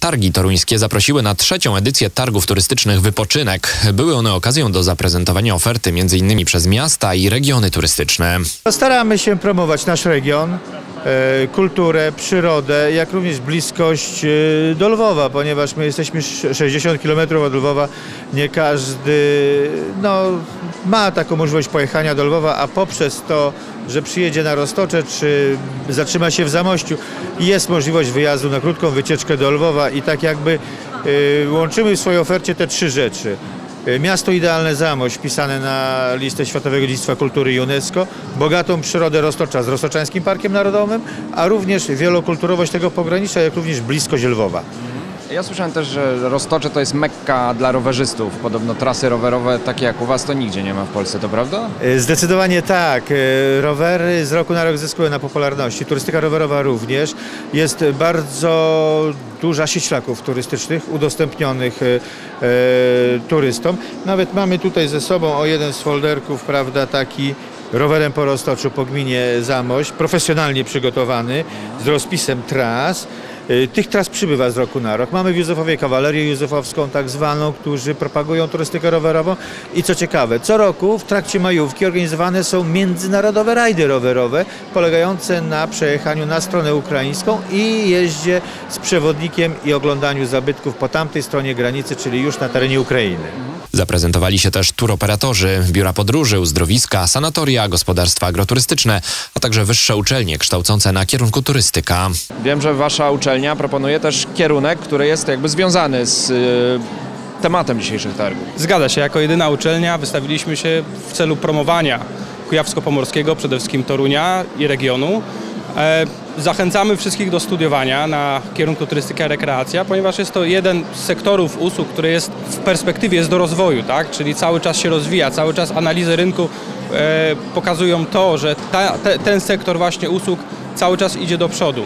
Targi toruńskie zaprosiły na trzecią edycję targów turystycznych Wypoczynek. Były one okazją do zaprezentowania oferty m.in. przez miasta i regiony turystyczne. Staramy się promować nasz region, e, kulturę, przyrodę, jak również bliskość e, do Lwowa, ponieważ my jesteśmy sz- 60 km od Lwowa. Nie każdy no, ma taką możliwość pojechania do Lwowa, a poprzez to, że przyjedzie na Roztocze czy zatrzyma się w Zamościu, jest możliwość wyjazdu na krótką wycieczkę do Lwowa i tak jakby e, łączymy w swojej ofercie te trzy rzeczy. Miasto idealne Zamość, wpisane na listę Światowego Dziedzictwa Kultury UNESCO, bogatą przyrodę Roztocza z Roztoczańskim Parkiem Narodowym, a również wielokulturowość tego pogranicza, jak również bliskość Lwowa. Ja słyszałem też, że Roztocze to jest mekka dla rowerzystów. Podobno trasy rowerowe takie jak u Was to nigdzie nie ma w Polsce, to prawda? E, Zdecydowanie tak. E, Rowery z roku na rok zyskują na popularności. Turystyka rowerowa również. Jest bardzo duża sieć szlaków turystycznych udostępnionych e, turystom. Nawet mamy tutaj ze sobą o jeden z folderków, prawda, taki rowerem po Roztoczu po gminie Zamość, profesjonalnie przygotowany z rozpisem tras. Y, Tych tras przybywa z roku na rok. Mamy w Józefowie kawalerię józefowską tak zwaną, którzy propagują turystykę rowerową i co ciekawe, co roku w trakcie majówki organizowane są międzynarodowe rajdy rowerowe polegające na przejechaniu na stronę ukraińską i jeździe z przewodnikiem i oglądaniu zabytków po tamtej stronie granicy, czyli już na terenie Ukrainy. Zaprezentowali się też turoperatorzy, biura podróży, uzdrowiska, sanatoria, gospodarstwa agroturystyczne, a także wyższe uczelnie kształcące na kierunku turystyka. Wiem, że Wasza uczelnia proponuje też kierunek, który jest jakby związany z y, tematem dzisiejszych targów. Zgadza się, jako jedyna uczelnia wystawiliśmy się w celu promowania Kujawsko-Pomorskiego, przede wszystkim Torunia i regionu. E, Zachęcamy wszystkich do studiowania na kierunku turystyka i rekreacja, ponieważ jest to jeden z sektorów usług, który jest w perspektywie jest do rozwoju, tak? czyli cały czas się rozwija, cały czas analizy rynku e, pokazują to, że ta, te, ten sektor właśnie usług cały czas idzie do przodu.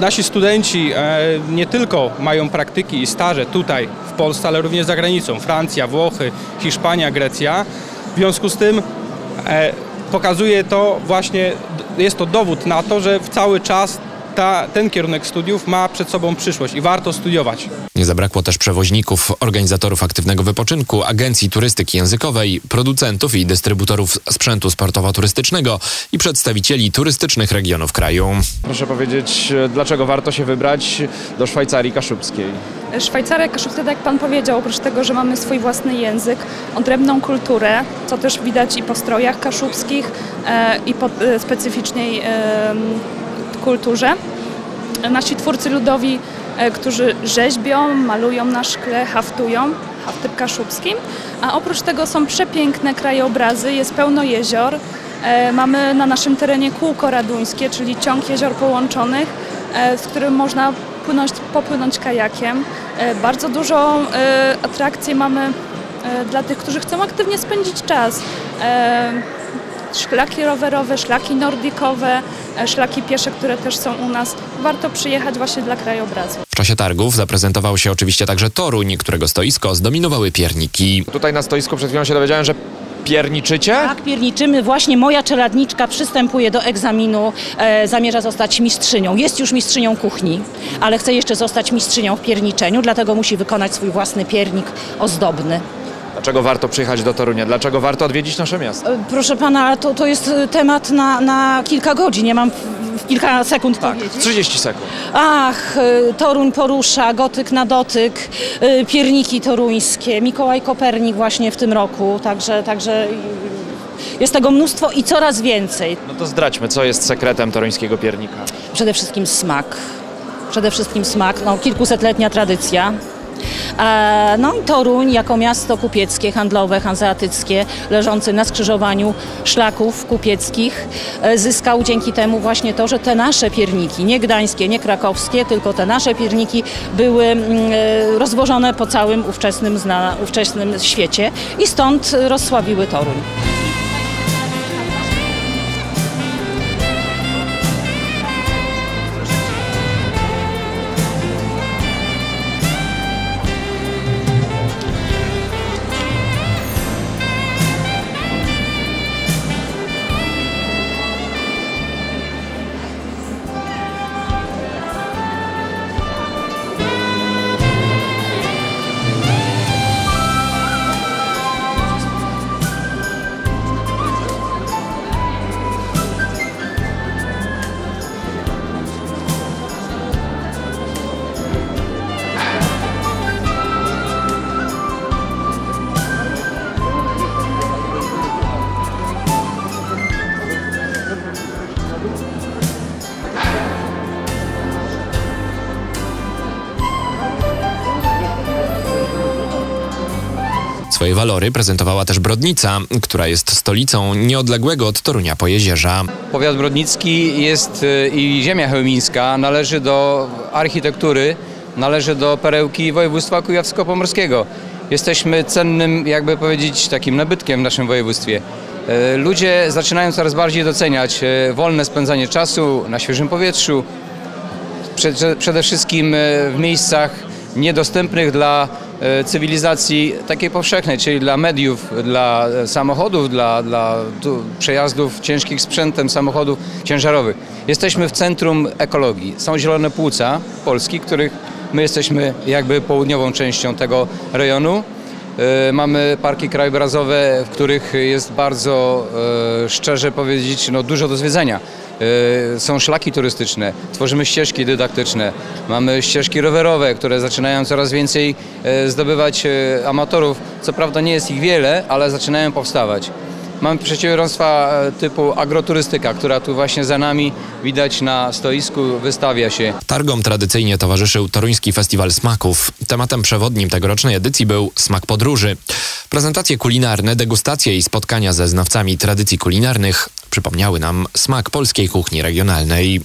Nasi studenci e, nie tylko mają praktyki i staże tutaj w Polsce, ale również za granicą. Francja, Włochy, Hiszpania, Grecja. W związku z tym e, pokazuje to właśnie, jest to dowód na to, że cały czas ta, ten kierunek studiów ma przed sobą przyszłość i warto studiować. Nie zabrakło też przewoźników, organizatorów aktywnego wypoczynku, agencji turystyki językowej, producentów i dystrybutorów sprzętu sportowo-turystycznego i przedstawicieli turystycznych regionów kraju. Proszę powiedzieć, y, dlaczego warto się wybrać do Szwajcarii Kaszubskiej? Szwajcaria Kaszubska, tak jak Pan powiedział, oprócz tego, że mamy swój własny język, odrębną kulturę, co też widać i po strojach kaszubskich, e, i po e, specyficznej kulturze. Nasi twórcy ludowi, e, którzy rzeźbią, malują na szkle, haftują, haftem kaszubskim, a oprócz tego są przepiękne krajobrazy, jest pełno jezior. E, Mamy na naszym terenie kółko raduńskie, czyli ciąg jezior połączonych, e, z którym można płynąć, popłynąć kajakiem. Bardzo dużo e, atrakcji mamy dla tych, którzy chcą aktywnie spędzić czas. Szlaki rowerowe, szlaki nordikowe, e, szlaki piesze, które też są u nas. Warto przyjechać właśnie dla krajobrazu. W czasie targów zaprezentował się oczywiście także Toruń, którego stoisko zdominowały pierniki. Tutaj na stoisku przed chwilą się dowiedziałem, że pierniczycie? Tak, pierniczymy. Właśnie moja czeladniczka przystępuje do egzaminu, e, zamierza zostać mistrzynią. Jest już mistrzynią kuchni, ale chce jeszcze zostać mistrzynią w pierniczeniu, dlatego musi wykonać swój własny piernik ozdobny. Dlaczego warto przyjechać do Torunia? Dlaczego warto odwiedzić nasze miasto? E, Proszę pana, to, to jest e, temat na, na kilka godzin. Nie mam w, kilka sekund Tak, powiedzieć. 30 sekund. Ach, e, Toruń porusza, gotyk na dotyk, pierniki toruńskie, Mikołaj Kopernik właśnie w tym roku, także, także jest tego mnóstwo i coraz więcej. No to zdradźmy, co jest sekretem toruńskiego piernika. Przede wszystkim smak. Przede wszystkim smak, no kilkusetletnia tradycja. No i Toruń jako miasto kupieckie, handlowe, hanzeatyckie, leżące na skrzyżowaniu szlaków kupieckich, e, zyskał dzięki temu właśnie to, że te nasze pierniki, nie gdańskie, nie krakowskie, tylko te nasze pierniki były mm, e, rozwożone po całym ówczesnym, ówczesnym świecie i stąd rozsławiły Toruń. Swoje walory prezentowała też Brodnica, która jest stolicą nieodległego od Torunia Pojezierza. Powiat brodnicki jest y, i ziemia chełmińska należy do architektury, należy do perełki województwa kujawsko-pomorskiego. Jesteśmy cennym, jakby powiedzieć, takim nabytkiem w naszym województwie. Y, Ludzie zaczynają coraz bardziej doceniać y, wolne spędzanie czasu na świeżym powietrzu, Prze- przede wszystkim w miejscach niedostępnych dla cywilizacji takiej powszechnej, czyli dla mediów, dla e, samochodów, dla, dla przejazdów ciężkich sprzętem, samochodów ciężarowych. Jesteśmy w centrum ekologii. Są zielone płuca Polski, których my jesteśmy jakby południową częścią tego rejonu. E, Mamy parki krajobrazowe, w których jest bardzo, e, szczerze powiedzieć, no, dużo do zwiedzania. E, Są szlaki turystyczne, tworzymy ścieżki dydaktyczne, mamy ścieżki rowerowe, które zaczynają coraz więcej e, zdobywać e, amatorów. Co prawda nie jest ich wiele, ale zaczynają powstawać. Mamy przedsiębiorstwa typu agroturystyka, która tu właśnie za nami widać na stoisku, wystawia się. Targom tradycyjnie towarzyszył Toruński Festiwal Smaków. Tematem przewodnim tegorocznej edycji był smak podróży. Prezentacje kulinarne, degustacje i spotkania ze znawcami tradycji kulinarnych przypomniały nam smak polskiej kuchni regionalnej.